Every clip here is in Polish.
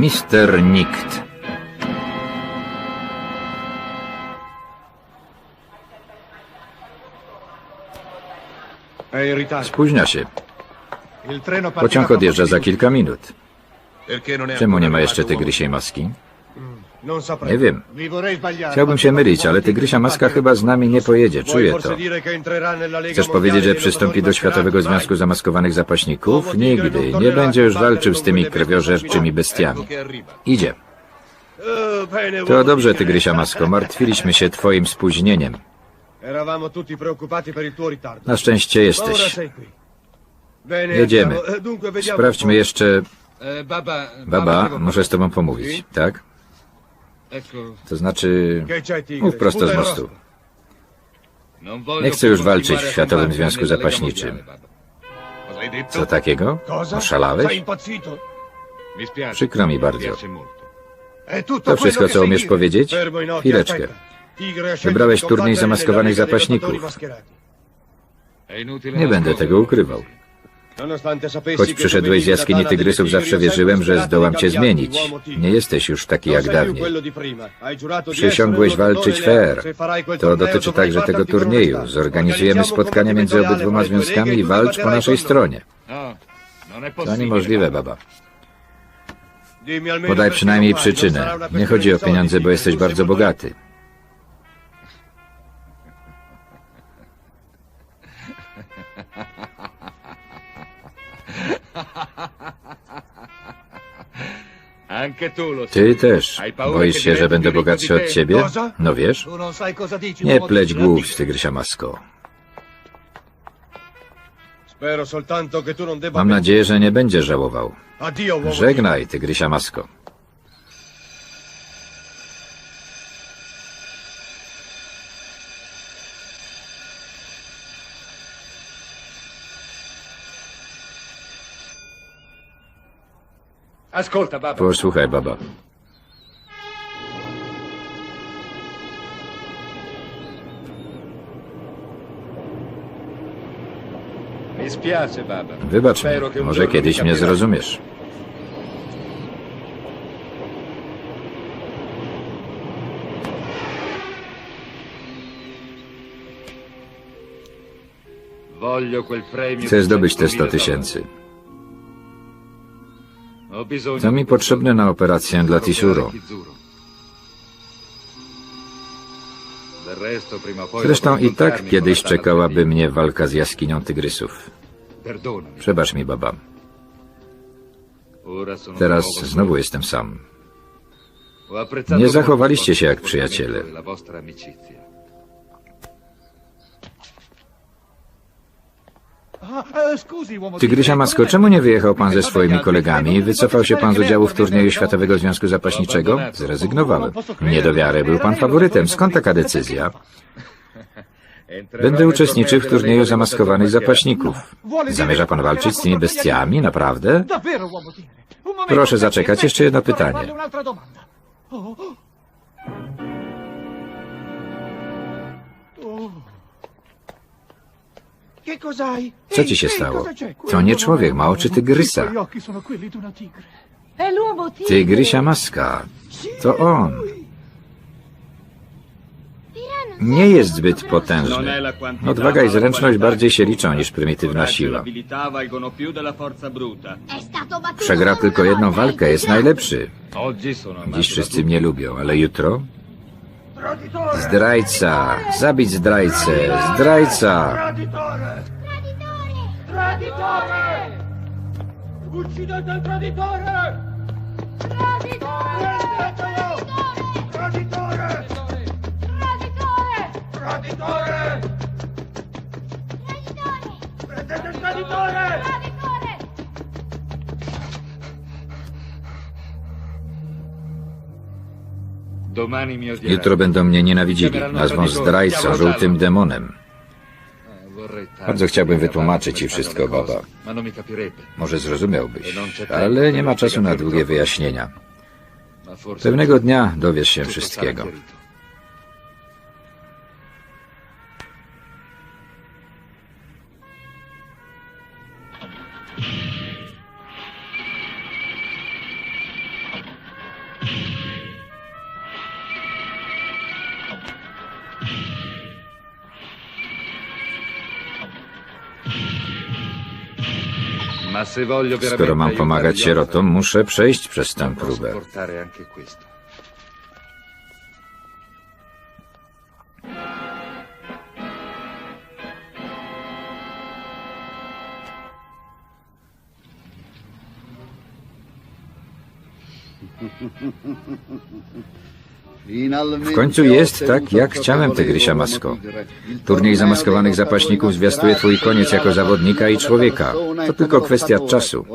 Mister Nikt. Spóźnia się. Pociąg odjeżdża za kilka minut. Czemu nie ma jeszcze tygrysiej maski? Nie wiem. Chciałbym się mylić, ale tygrysia maska chyba z nami nie pojedzie, czuję to. Chcesz powiedzieć, że przystąpi do Światowego? Związku Zamaskowanych Zapaśników? Nigdy. Nie będzie już walczył z tymi krwiożerczymi bestiami. Idzie. To dobrze, tygrysia masko. Martwiliśmy się twoim spóźnieniem. Na szczęście jesteś. Jedziemy. Sprawdźmy jeszcze... E, baba, muszę z tobą pomówić, tak? To znaczy... Mów prosto z mostu. Nie chcę już walczyć w Światowym Związku Zapaśniczym. Co takiego? Oszalałeś? Przykro mi bardzo. To wszystko, co umiesz powiedzieć? Chwileczkę. Wybrałeś turniej zamaskowanych zapaśników. Nie będę tego ukrywał. Nonostante sapessi Choć przyszedłeś z jaskini tygrysów, zawsze wierzyłem, że zdołam cię zmienić. Nie jesteś już taki jak dawniej. Przysiągłeś walczyć fair. To dotyczy także tego turnieju. Zorganizujemy spotkania między obydwoma związkami i due walcz po e naszej stronie. No, To niemożliwe, baba. Podaj przynajmniej przyczynę. Nie chodzi o pieniądze, bo jesteś bardzo bogaty. Ty też. Boisz się, że będę bogatszy od ciebie? No wiesz? Nie pleć głów, tygrysia masko. Mam nadzieję, że nie będzie żałował. Żegnaj, tygrysia masko. Ascolta, baba. Posłuchaj, baba. Mi spiace, baba. Wybacz mi, może kiedyś mnie zrozumiesz. Chcę zdobyć te 100.000 100 tysięcy. To mi potrzebne na operację dla Tisuro. Zresztą i tak kiedyś czekałaby mnie walka z jaskinią tygrysów. Przebacz mi, baba. Teraz znowu jestem sam. Nie zachowaliście się jak przyjaciele. Tygrysia Masko, czemu nie wyjechał pan ze swoimi kolegami? Wycofał się pan z udziału w turnieju Światowego Związku Zapaśniczego? Zrezygnowałem. Nie do wiary, był pan faworytem. Skąd taka decyzja? Będę uczestniczył w turnieju zamaskowanych zapaśników. Zamierza pan walczyć z tymi bestiami? Naprawdę? Proszę zaczekać, jeszcze jedno pytanie. Co ci się stało? To nie człowiek, ma oczy tygrysa. Tygrysia Maska. To on. Nie jest zbyt potężny. Odwaga i zręczność bardziej się liczą niż prymitywna siła. Przegra tylko jedną walkę, jest najlepszy. Dziś wszyscy mnie lubią, ale jutro? Zdrajca! Zabić zdrajcę! Zdrajca! Traditore! Uccidete il traditore! Traditore! Jutro będą mnie nienawidzili. Nazwą zdrajcą, żółtym demonem. Vorrei tanto Bardzo chciałbym wytłumaczyć ci wszystko, baba. Może zrozumiałbyś, ale nie ma czasu na długie wyjaśnienia. Pewnego dnia dowiesz się wszystkiego. Skoro mam pomagać sierotom, muszę przejść przez tę próbę. W końcu jest tak, jak chciałem, Tygrysia Masko. Turniej zamaskowanych zapaśników zwiastuje twój koniec jako zawodnika i człowieka. To tylko kwestia czasu.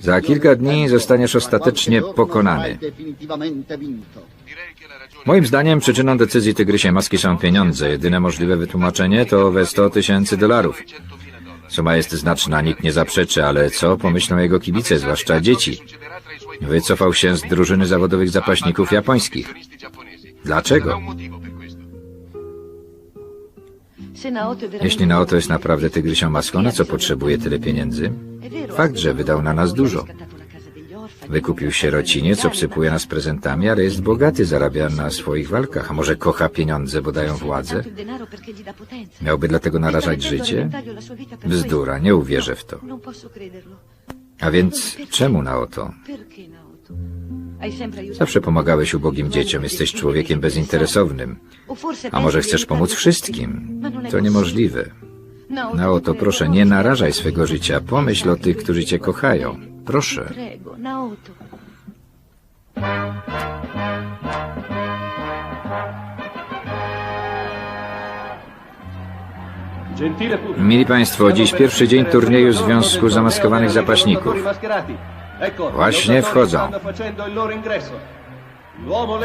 Za kilka dni zostaniesz ostatecznie pokonany. Moim zdaniem przyczyną decyzji Tygrysiej Maski są pieniądze. Jedyne możliwe wytłumaczenie to owe 100 tysięcy dolarów. Suma jest znaczna, nikt nie zaprzeczy, ale co pomyślą jego kibice, zwłaszcza dzieci? Wycofał się z drużyny zawodowych zapaśników japońskich. Dlaczego? Jeśli Naoto jest naprawdę tygrysią maską, na co potrzebuje tyle pieniędzy? Fakt, że wydał na nas dużo. Wykupił sierociniec, obsypuje nas prezentami, ale jest bogaty, zarabia na swoich walkach. A może kocha pieniądze, bo dają władzę? Miałby dlatego narażać życie? Bzdura, nie uwierzę w to. A więc czemu Naoto? Zawsze pomagałeś ubogim dzieciom, jesteś człowiekiem bezinteresownym. A może chcesz pomóc wszystkim? To niemożliwe. Naoto, proszę, nie narażaj swego życia. Pomyśl o tych, którzy cię kochają. Proszę. Mili Państwo, dziś pierwszy dzień turnieju Związku Zamaskowanych Zapaśników. Właśnie wchodzą.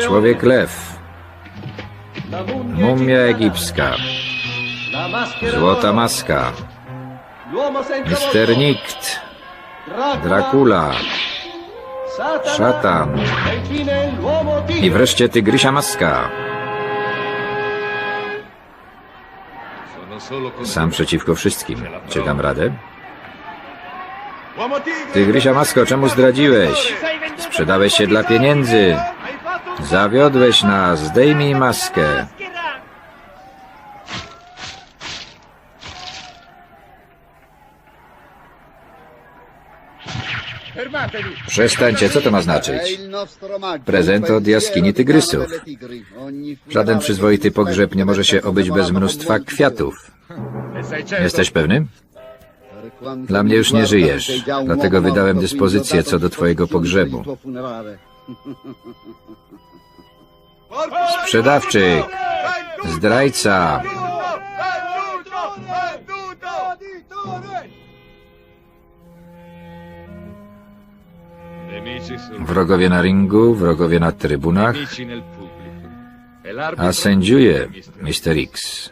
Człowiek lew, mumia egipska, złota maska, Mister Nikt, Dracula, szatan. I wreszcie tygrysia maska. Sam przeciwko wszystkim. Czy dam radę? Tygrysia masko, czemu zdradziłeś? Sprzedałeś się dla pieniędzy. Zawiodłeś nas, zdejmij maskę. Przestańcie, co to ma znaczyć? Prezent od jaskini tygrysów. Żaden przyzwoity pogrzeb nie może się obyć bez mnóstwa kwiatów. Jesteś pewny? Dla mnie już nie żyjesz, dlatego wydałem dyspozycję co do twojego pogrzebu. Sprzedawczyk, zdrajca, wrogowie na ringu, wrogowie na trybunach, a sędziuje Mr. X.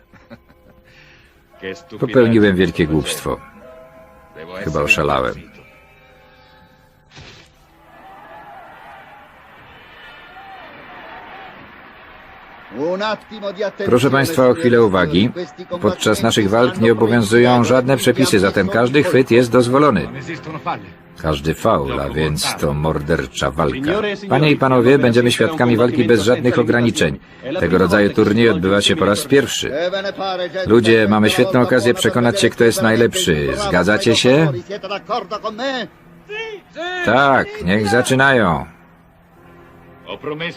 Popełniłem wielkie głupstwo. Chyba oszalałem. Proszę Państwa o chwilę uwagi. Podczas naszych walk nie obowiązują żadne przepisy, zatem każdy chwyt jest dozwolony. Każdy faul, a więc to mordercza walka. Panie i panowie, będziemy świadkami walki bez żadnych ograniczeń. Tego rodzaju turniej odbywa się po raz pierwszy. Ludzie, mamy świetną okazję przekonać się, kto jest najlepszy. Zgadzacie się? Tak, niech zaczynają.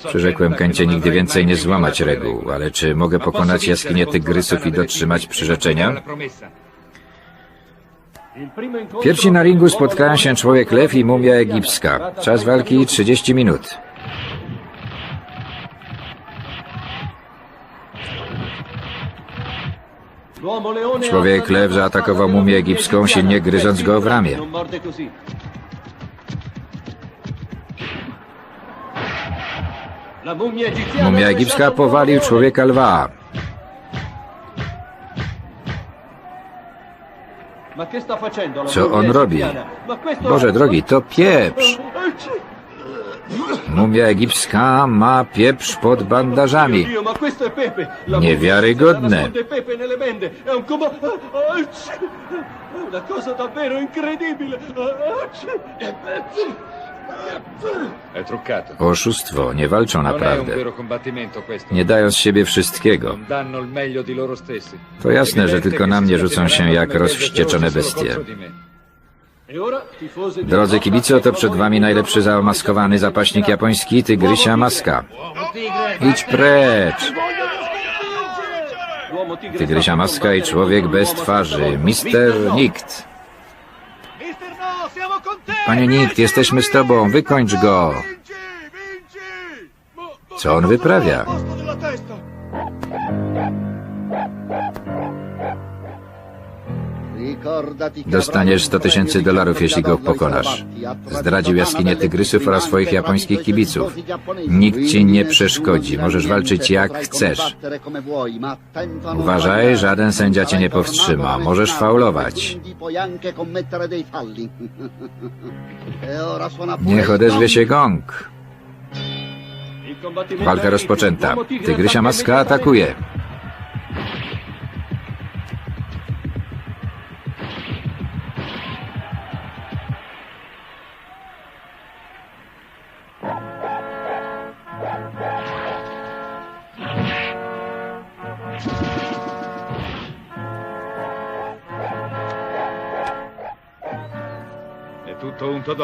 Przyrzekłem Kencie nigdy więcej nie złamać reguł, ale czy mogę pokonać jaskinię tygrysów i dotrzymać przyrzeczenia? Pierwsi na ringu spotkają się człowiek lew i mumia egipska. Czas walki 30 minut. Człowiek lew zaatakował mumię egipską, silnie gryząc go w ramię. Mumia egipska powalił człowieka lwa. Co on robi? Boże drogi, to pieprz. Mumia egipska ma pieprz pod bandażami. Niewiarygodne. Una cosa davvero incredibile! Oszustwo, nie walczą naprawdę. Nie dają z siebie wszystkiego. To jasne, że tylko na mnie rzucą się jak rozwścieczone bestie. me. Drodzy kibice, oto przed wami najlepszy zamaskowany zapaśnik japoński, Tygrysia Maska. Idź precz! Tygrysia Maska i człowiek bez twarzy, Mister Nikt. Mister No, siamo con te! Panie Nikt, jesteśmy z tobą, wykończ go! Co on wyprawia? Dostaniesz 100 tysięcy dolarów, jeśli go pokonasz. Zdradził jaskinię tygrysów oraz swoich japońskich kibiców. Nikt ci nie przeszkodzi, możesz walczyć jak chcesz. Uważaj, żaden sędzia cię nie powstrzyma, możesz faulować. Niech odezwie się gong. Walka rozpoczęta. Tygrysia Maska atakuje.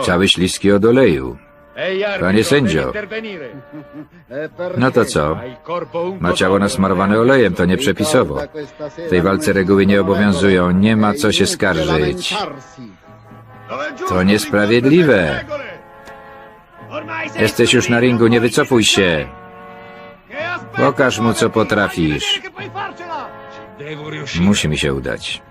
Cały śliski od oleju. Panie sędzio. No to co? Ma ciało nasmarowane olejem, to nieprzepisowo. W tej walce reguły nie obowiązują, nie ma co się skarżyć. To niesprawiedliwe. Jesteś już na ringu, nie wycofuj się. Pokaż mu, co potrafisz. Musi mi się udać.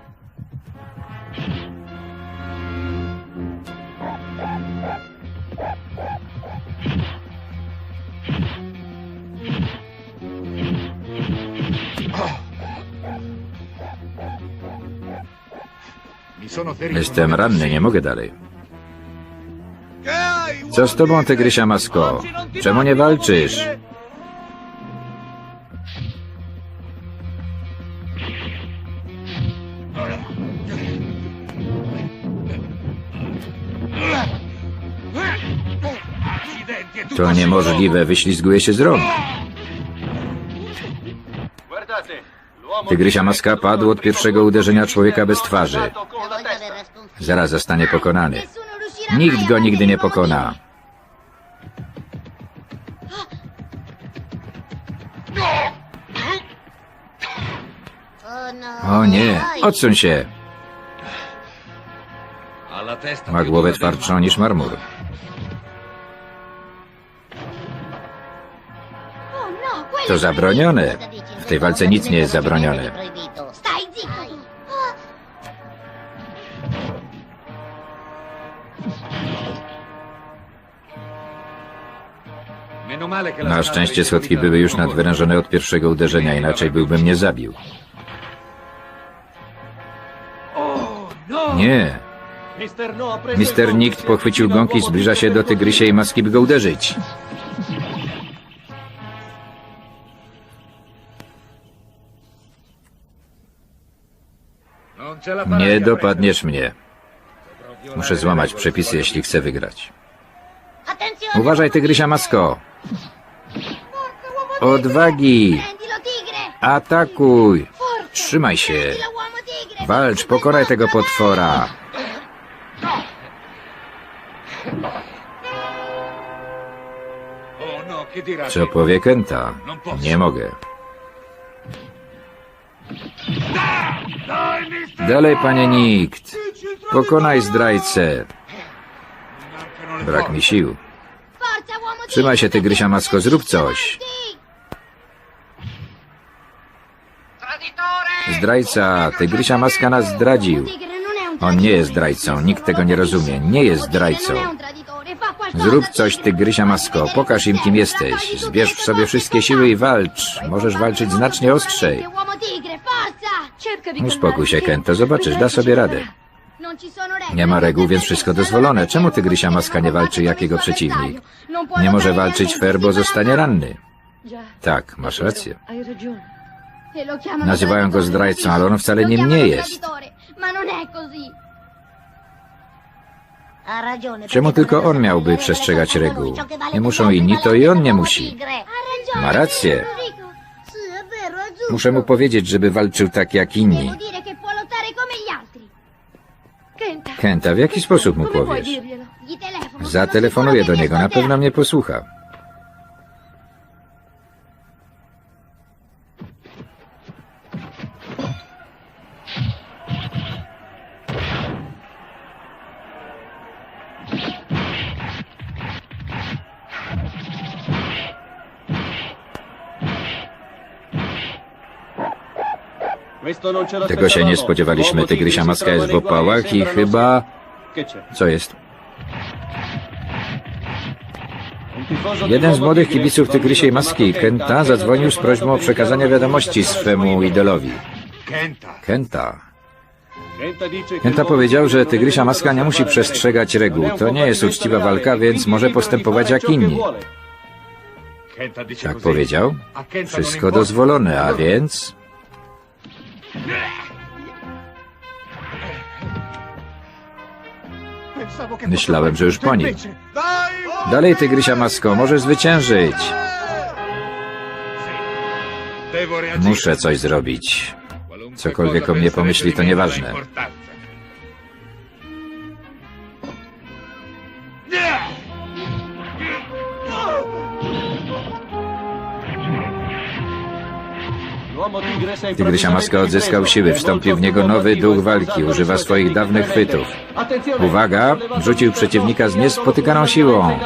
Jestem ranny, nie mogę dalej. Co z tobą, Tygrysia Masko? Czemu nie walczysz? To niemożliwe, wyślizguje się z rąk. Tygrysia Maska padł od pierwszego uderzenia człowieka bez twarzy. Zaraz zostanie pokonany. Nikt go nigdy nie pokona. O nie, odsuń się. Ma głowę twardszą niż marmur. To zabronione. W tej walce nic nie jest zabronione. Na szczęście schodki były już nadwyrężone od pierwszego uderzenia, inaczej byłbym mnie zabił. Nie. Mister Nikt pochwycił gąk i zbliża się do tygrysia i maski, by go uderzyć. Nie dopadniesz mnie. Muszę złamać przepisy, jeśli chcę wygrać. Uważaj, tygrysia masko. Odwagi! Atakuj! Trzymaj się! Walcz, pokonaj tego potwora! Co powie Kenta? Nie mogę. Dalej, panie Nikt! Pokonaj zdrajcę! Brak mi sił. Trzymaj się, tygrysia masko, zrób coś. Zdrajca, tygrysia maska nas zdradził. On nie jest zdrajcą, nikt tego nie rozumie. Nie jest zdrajcą. Zrób coś, tygrysia masko, pokaż im, kim jesteś. Zbierz w sobie wszystkie siły i walcz. Możesz walczyć znacznie ostrzej. Uspokój się, Kento, zobaczysz, da sobie radę. Nie ma reguł, więc wszystko dozwolone. Czemu tygrysia maska nie walczy jak jego przeciwnik? Nie może walczyć fair, bo zostanie ranny. Tak, masz rację. Nazywają go zdrajcą, ale on wcale nim nie jest. Czemu tylko on miałby przestrzegać reguł? Nie muszą inni, to i on nie musi. Ma rację. Muszę mu powiedzieć, żeby walczył tak jak inni. Kenta, w jaki sposób mu powiesz? Zatelefonuję do niego, na pewno mnie posłucha. Tego się nie spodziewaliśmy. Tygrysia maska jest w opałach i chyba... Co jest? Jeden z młodych kibiców Tygrysiej Maski, Kenta, zadzwonił z prośbą o przekazanie wiadomości swemu idolowi. Kenta. Kenta. Powiedział, że Tygrysia Maska nie musi przestrzegać reguł. To nie jest uczciwa walka, więc może postępować jak inni. Tak powiedział? Wszystko dozwolone, a więc... Myślałem, że już po nim. Dalej, Tygrysia Masko, możesz zwyciężyć. Muszę coś zrobić. Cokolwiek o mnie pomyśli, to nieważne. Importanza. Tygrysia Maska odzyskał siły, wstąpił w niego nowy duch walki, używa swoich dawnych chwytów. Uwaga, rzucił przeciwnika z niespotykaną siłą.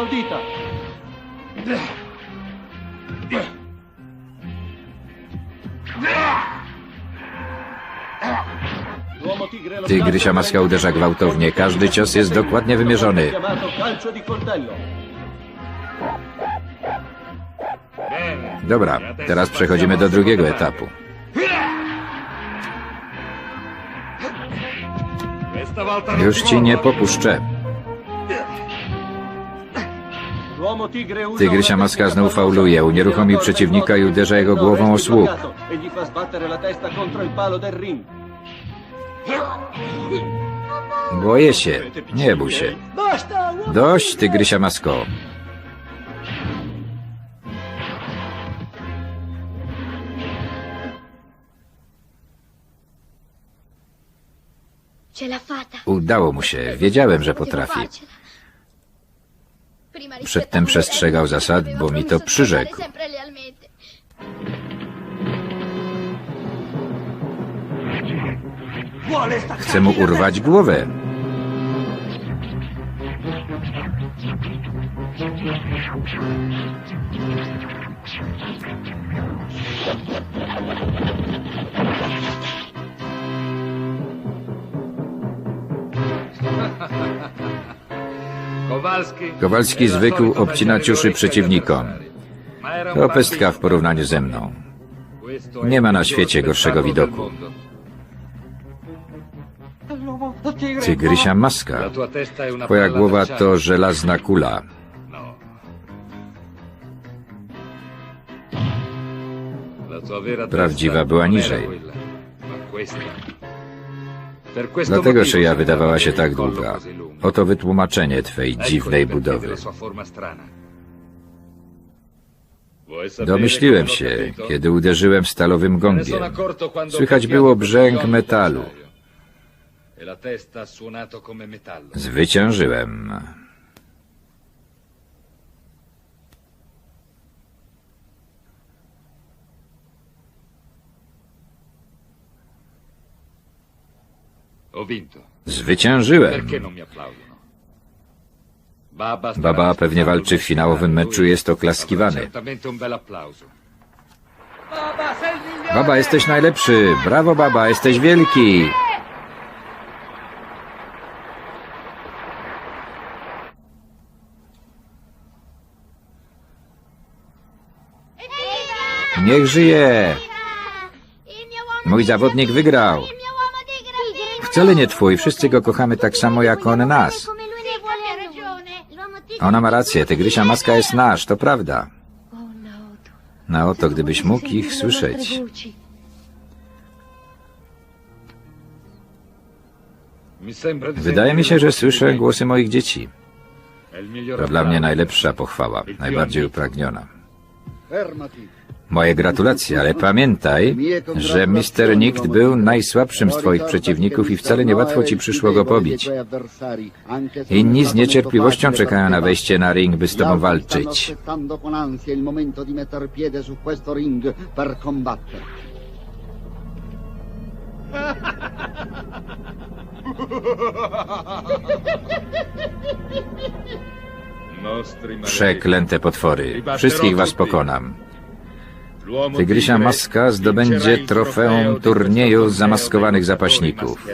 Tygrysia Maska uderza gwałtownie, każdy cios jest dokładnie wymierzony. Dobra, teraz przechodzimy do drugiego etapu. Już ci nie popuszczę. Tygrysia Maska znów fauluje, unieruchomi przeciwnika i uderza jego głową o słup. Boję się, nie bój się. Dość, Tygrysia Masko. Udało mu się, wiedziałem, że potrafi. Przedtem przestrzegał zasad, bo mi to przyrzekł. Chcę mu urwać głowę. Kowalski. Zwykł obcinać uszy przeciwnikom. To pestka w porównaniu ze mną. Nie ma na świecie gorszego widoku. Tygrysia maska. Twoja głowa to żelazna kula. No. Prawdziwa była niżej. Dlatego szyja wydawała się tak długa. Oto wytłumaczenie twej dziwnej budowy. Domyśliłem się, kiedy uderzyłem stalowym gongiem. Słychać było brzęk metalu. l'avversario. Zwyciężyłem. Baba, pewnie walczy w finałowym meczu, jest avrà oklaskiwany. Baba, jesteś najlepszy. Brawo, baba, jesteś wielki. Niech żyje. Mój zawodnik wygrał. Wcale nie twój, wszyscy go kochamy tak samo jak on nas. Ona ma rację, tygrysia maska jest nasz, to prawda. Na oto, gdybyś mógł ich słyszeć. Wydaje mi się, że słyszę głosy moich dzieci. To dla mnie najlepsza pochwała, najbardziej upragniona. Moje gratulacje, ale pamiętaj, że Mr. Nikt był najsłabszym z twoich przeciwników i wcale niełatwo ci przyszło go pobić. Inni z niecierpliwością czekają na wejście na ring, by z tobą walczyć. Przeklęte potwory. Wszystkich was pokonam. Tygrysia maska zdobędzie trofeum turnieju zamaskowanych zapaśników.